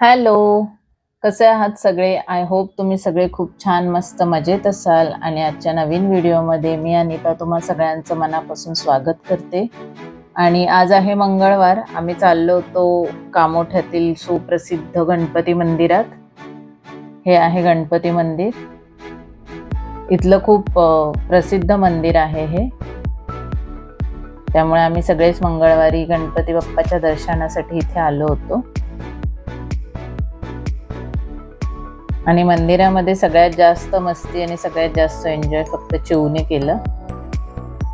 Hello कसे आहात सगळे? आय होप तुम्ही सगळे खूप छान मस्त मजेत असाल. आणि आजच्या नवीन व्हिडिओमध्ये मी अनिता तुम्हा सगळ्यांचं मनापासून स्वागत करते. आणि आज आहे मंगळवार. आम्ही चाललो होतो कामोठ्यातील सुप्रसिद्ध गणपती मंदिरात. हे आहे गणपती मंदिर. इथलं खूप प्रसिद्ध मंदिर आहे हे. त्यामुळे आम्ही सगळेच मंगळवारी गणपती बाप्पाच्या दर्शनासाठी इथे आलो होतो. आणि मंदिरामध्ये सगळ्यात जास्त मस्ती आणि सगळ्यात जास्त एन्जॉय फक्त चिवने केलं.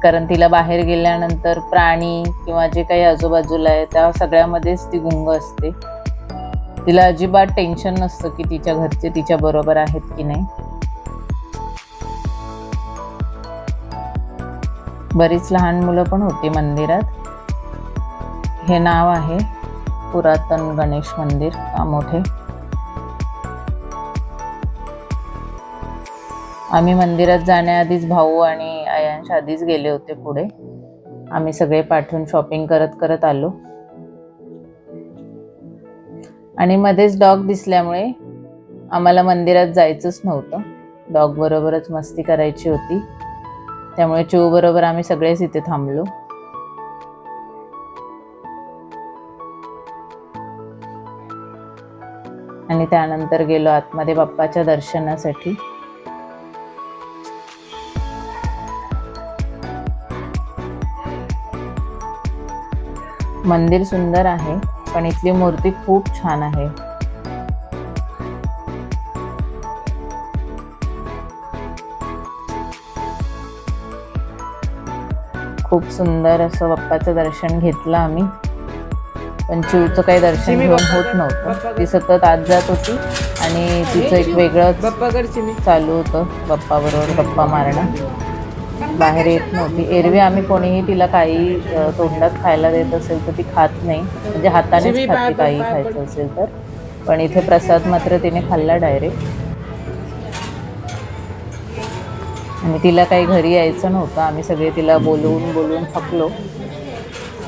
कारण तिला बाहेर गेल्यानंतर प्राणी किंवा जे काही आजूबाजूला आहे त्या सगळ्यामध्येच ती गुंग असते. तिला अजिबात टेन्शन नसतं की तिच्या घरचे तिच्या बरोबर आहेत की नाही. बरीच लहान मुलं पण होती मंदिरात. हे नाव आहे पुरातन गणेश मंदिर मोठे आम्ही मंदिरात जाण्याआधीच भाऊ आणि आयांश आधीच गेले होते पुढे. आम्ही सगळे पाठवून शॉपिंग करत करत आलो. आणि मध्येच डॉग दिसल्यामुळे आम्हाला मंदिरात जायचंच नव्हतं. डॉग बरोबरच मस्ती करायची होती. त्यामुळे चिव बरोबर आम्ही सगळेच इथे थांबलो. आणि त्यानंतर गेलो आतमध्ये बाप्पाच्या दर्शनासाठी. मंदिर सुंदर आहे पण इथली मूर्ती खूप छान आहे. खूप सुंदर असं बाप्पाचं दर्शन घेतलं आम्ही. पण चिवचं काही दर्शन घेऊन होत नव्हतं. ती सतत आत जात होती आणि तिचं एक मी चालू होतं गप्पा बरोबर गप्पा मारणं. बाहेर येत नव्हती. एरवी आम्ही कोणीही तिला काही तोंडात खायला देत असेल तर ती खात नाही. म्हणजे हातानेच खाते काही खायचं असेल तर. पण इथे प्रसाद मात्र तिने खाल्ला डायरेक्ट आणि तिला काही घरी यायचं नव्हतं. आम्ही सगळे तिला बोलवून बोलवून थकलो.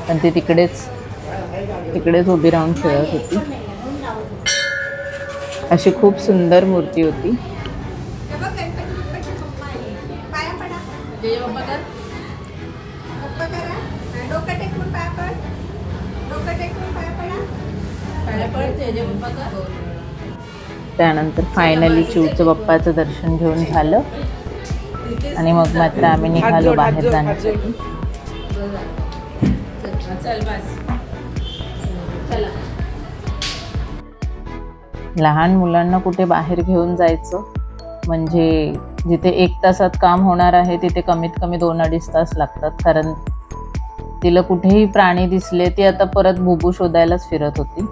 पण ती तिकडेच तिकडेच उभी राहून खेळत होती. अशी खूप सुंदर मूर्ती होती पाया पप्पा करा हा, डोकं टेकून पाया पड डोकं टेकून पाया पडा त्यानंतर फायनली चिवचं बाप्पाचं दर्शन घेऊन झालं. आणि मग मात्र आम्ही निघालो बाहेर जाण्यासाठी. लहान मुलांना कुठे बाहेर घेऊन जायचं? म्हणजे जिथे एक तासात काम होणार आहे तिथे कमीत कमी दोन अडीच तास लागतात. कारण तिला कुठेही प्राणी दिसले ती आता परत भुबू शोधायलाच फिरत होती.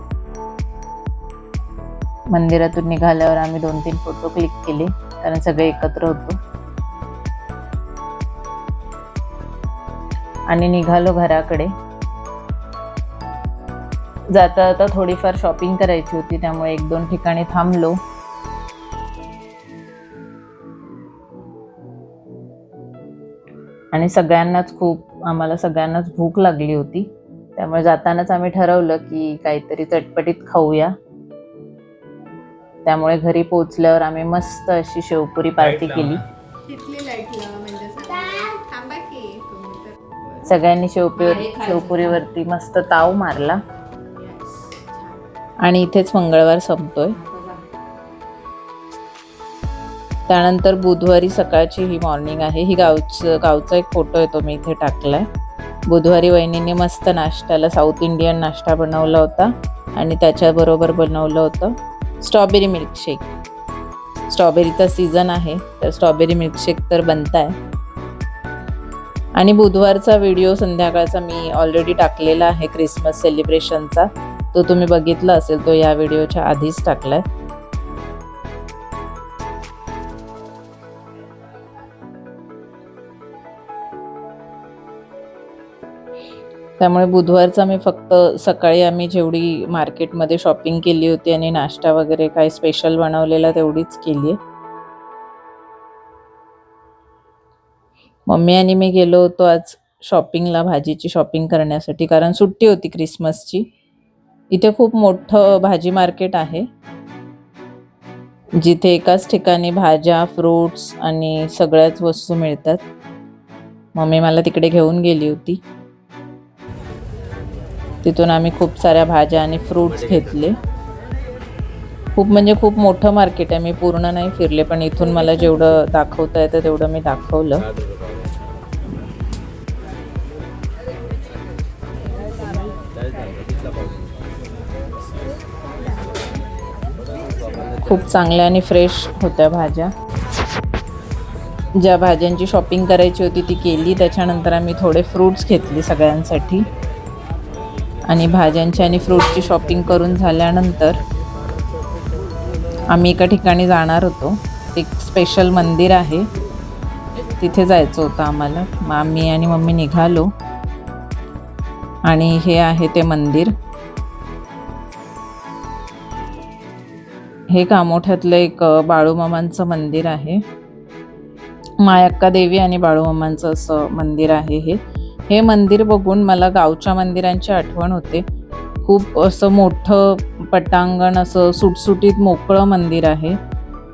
मंदिरातून निघाल्यावर आम्ही दोन तीन फोटो क्लिक केले. कारण सगळे एकत्र होतो. आणि निघालो घराकडे. जाता जाता थोडीफार शॉपिंग करायची होती त्यामुळे एक दोन ठिकाणी थांबलो. आणि सगळ्यांनाच खूप आम्हाला सगळ्यांनाच भूक लागली होती. त्यामुळे जातानाच आम्ही ठरवलं की काहीतरी चटपटीत खाऊया. त्यामुळे घरी पोचल्यावर आम्ही मस्त अशी शेवपुरी पार्टी केली. म्हणजे असं. थांबा की तुम्ही तर. सगळ्यांनी शेवपुरी शेवपुरीवरती मस्त ताव मारला. आणि इथेच मंगळवार संपतोय. त्यानंतर बुधवारी सकाळची ही मॉर्निंग आहे. ही गावचं गावचा एक फोटो आहे तो मी इथे टाकलाय. बुधवारी वहिनीने मस्त नाश्त्याला साऊथ इंडियन नाश्ता बनवला होता आणि त्याच्याबरोबर बनवलं होतं स्ट्रॉबेरी मिल्कशेक स्ट्रॉबेरीचा सीझन आहे तर स्ट्रॉबेरी मिल्कशेक तर बनताय. आणि बुधवारचा व्हिडिओ संध्याकाळचा मी ऑलरेडी टाकलेला आहे क्रिसमस सेलिब्रेशनचा तो तुम्ही बघितला असेल तो या व्हिडिओच्या आधीच टाकला आहे त्यामुळे बुधवारचा मी फक्त सकाळी आम्ही जेवढी मार्केटमध्ये शॉपिंग केली होती आणि नाश्ता वगैरे काही स्पेशल बनवलेला तेवढीच केली. आहे मम्मी आणि मी गेलो होतो आज शॉपिंगला भाजीची शॉपिंग करण्यासाठी कारण सुट्टी होती क्रिसमसची. इथे खूप मोठं भाजी मार्केट आहे. जिथे एकाच ठिकाणी भाज्या फ्रुट्स आणि सगळ्याच वस्तू मिळतात. मम्मी मला तिकडे घेऊन गेली होती. तिथून आम्ही खूप साऱ्या भाज्या आणि फ्रुट्स घेतले. खूप म्हणजे खूप मोठं मार्केट आहे. मी पूर्ण नाही फिरले पण इथून मला जेवढं दाखवता येतं तेवढं मी दाखवलं. खूप चांगल्या आणि फ्रेश होत्या भाज्या. ज्या भाज्यांची शॉपिंग करायची होती ती केली. त्याच्यानंतर आम्ही थोडे फ्रूट्स घेतले सगळ्यांसाठी. आणि भाज्यांची आणि फ्रूटची शॉपिंग करून झाल्यानंतर आम्ही एका ठिकाणी जाणार होतो. एक स्पेशल मंदिर आहे. तिथे जायचं होतं आम्हाला. मग आम्ही आणि मम्मी निघालो. आणि हे आहे ते मंदिर. हे कामोठ्यातलं एक बाळूमामांचं मंदिर आहे. मायक्का देवी आणि बाळूमामांचं असं मंदिर आहे हे. हे मंदिर बघून मला गावच्या मंदिरांची आठवण होते. खूप असं मोठं पटांगण असं सुटसुटीत मोकळं मंदिर आहे.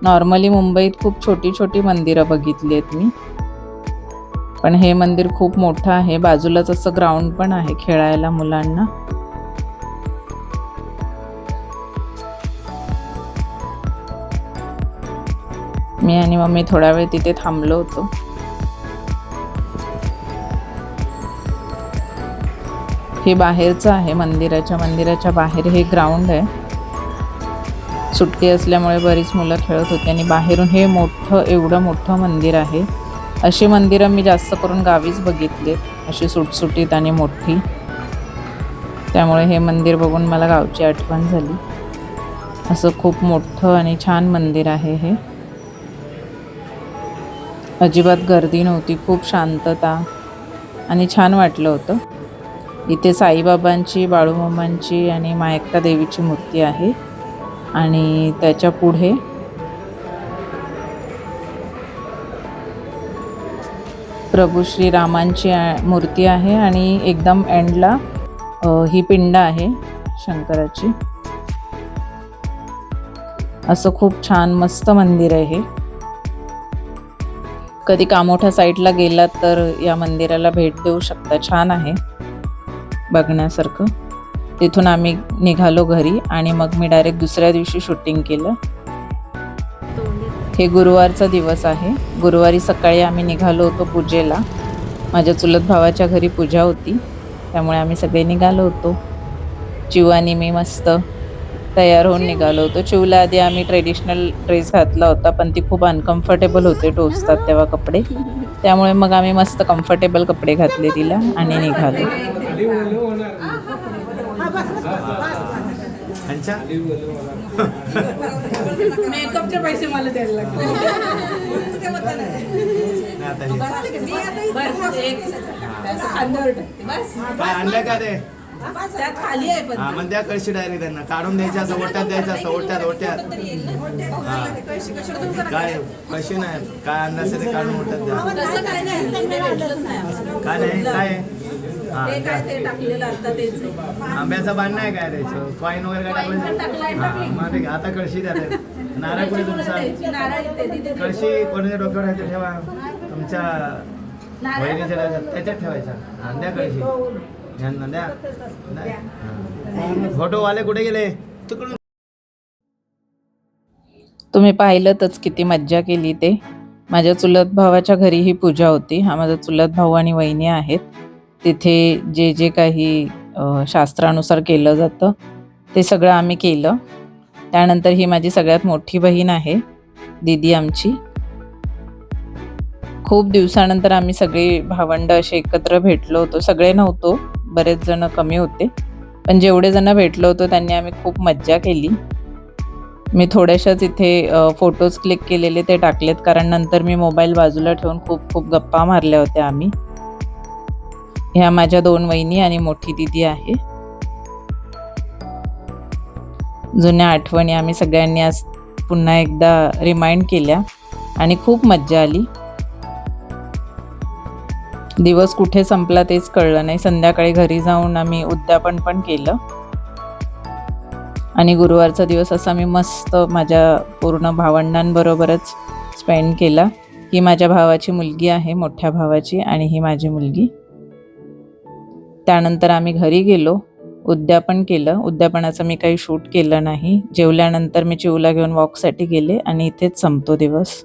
नॉर्मली मुंबईत खूप छोटी छोटी मंदिरं बघितली आहेत मी. पण हे मंदिर खूप मोठं आहे. बाजूलाच असं ग्राउंड पण आहे खेळायला मुलांना. मी आणि मम्मी थोडा वेळ तिथे थांबलो होतो. हे बाहेरचं आहे मंदिराच्या मंदिराच्या बाहेर हे ग्राउंड आहे. सुट्टी असल्यामुळे बरीच मुलं खेळत होती आणि बाहेरून हे मोठं एवढं मोठं मंदिर आहे. अशी मंदिरं मी जास्त करून गावीच बघितलीत अशी सुटसुटीत आणि मोठी. त्यामुळे हे मंदिर बघून मला गावची आठवण झाली. असं खूप मोठं आणि छान मंदिर आहे हे. अजिबात गर्दी नव्हती खूप शांतता आणि छान वाटलं होतं. इथे साईबाबांची बाळूमामांची आणि मायक्का देवीची मूर्ती आहे. आणि त्याच्या पुढे प्रभू श्रीरामांची मूर्ती आहे आणि एकदम एंडला ही पिंड आहे शंकराची. असं खूप छान मस्त मंदिर आहे हे. कधी कामोठ्या साईडला गेलात तर या मंदिराला भेट देऊ शकता. छान आहे. बघण्यासारखं. तिथून आम्ही निघालो घरी आणि मग मी डायरेक्ट दुसऱ्या दिवशी शूटिंग केलं. हे गुरुवारचा दिवस आहे. गुरुवारी सकाळी आम्ही निघालो होतो पूजेला. माझ्या चुलत भावाच्या घरी पूजा होती. त्यामुळे आम्ही सगळे निघालो होतो. चिवानी आणि मी मस्त तयार होऊन निघालो होतो. चिवला आधी आम्ही ट्रेडिशनल ड्रेस घातला होता पण ती खूप अनकम्फर्टेबल होते टोचतात तेव्हा कपडे. त्यामुळे मग आम्ही मस्त कम्फर्टेबल कपडे घातले तिला आणि निघालो. त्यांच्या? मेकअपचे पैसे मला द्यायला लागले. नाही आता हे. बरं, एक असं खांद्यावर टाकते. बस. काय आणलं का ते? त्यात खाली आहे पण. हा मग द्या कळशी डायरेक्ट त्यांना. काढून द्यायच्या असं ओट्यात द्यायचं असं ओट्यात ओट्यात. हा. काय कशी नाही. काय आणलं असेल ते काढून ओट्यात द्या. तसं काय नाही. काय नाही काय? हा ते द्या. काय ते टाकलेलं आता तेच आहे. आंब्याचं बाण नाही काय द्यायचं कॉईन वगैरे काय Coin पण टाकलाय, टाकलं हा, मग ते आता कळशी द्या ते. नारळ कुठे तुमचा? नारळ तिथे. कळशी कोणाच्या डोक्यावर आहे ते ठेवा. तुमच्या नारळ बहिणीच्या त्याच्यात ठेवायचा. हा, द्या कळशी. यांना द्या. हा. फोटोवाले कुठे गेले? तिकडून. तुम्ही पाहिलंतच किती मज्जा केली ते. माझ्या चुलत भावाच्या घरी ही पूजा होती. हा माझा चुलत भाऊ आणि वहिनी आहेत. तिथे जे जे काही शास्त्रानुसार केलं जातं ते सगळं आम्ही केलं. त्यानंतर ही माझी सगळ्यात मोठी बहीण आहे दीदी आमची. खूप दिवसानंतर आम्ही सगळे भावंड असे एकत्र भेटलो होतो. सगळे नव्हतो बरेच जण कमी होते. पण जेवढे जण भेटलो होतो त्यांनी आम्ही खूप मज्जा केली. मी थोड्याशाच इथे फोटोज क्लिक केलेले ते टाकलेत कारण नंतर मी मोबाईल बाजूला ठेवून खूप खूप गप्पा मारल्या होत्या आम्ही. ह्या माझ्या दोन वहिनी आणि मोठी दिदी आहे. जुन्या आठवणी आम्ही सगळ्यांनी आज पुन्हा एकदा रिमाइंड केल्या आणि खूप मज्जा आली. दिवस कुठे संपला तेच कळलं नाही. संध्याकाळी घरी जाऊन आम्ही उद्यापन पण केलं. आणि गुरुवारचा दिवस असा मी मस्त माझ्या पूर्ण भावंडांबरोबरच स्पेंड केला. ही माझ्या भावाची मुलगी आहे मोठ्या भावाची आणि ही माझी मुलगी. त्यानंतर आम्ही घरी गेलो. उद्यापन केलं. उद्यापनाचं मी काही शूट केलं नाही. जेवल्यानंतर मी चिवला घेऊन वॉकसाठी गेले आणि इथेच संपतो दिवस.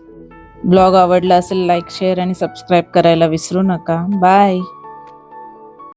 ब्लॉग आवडला असेल लाईक शेअर आणि सबस्क्राईब करायला विसरू नका. बाय!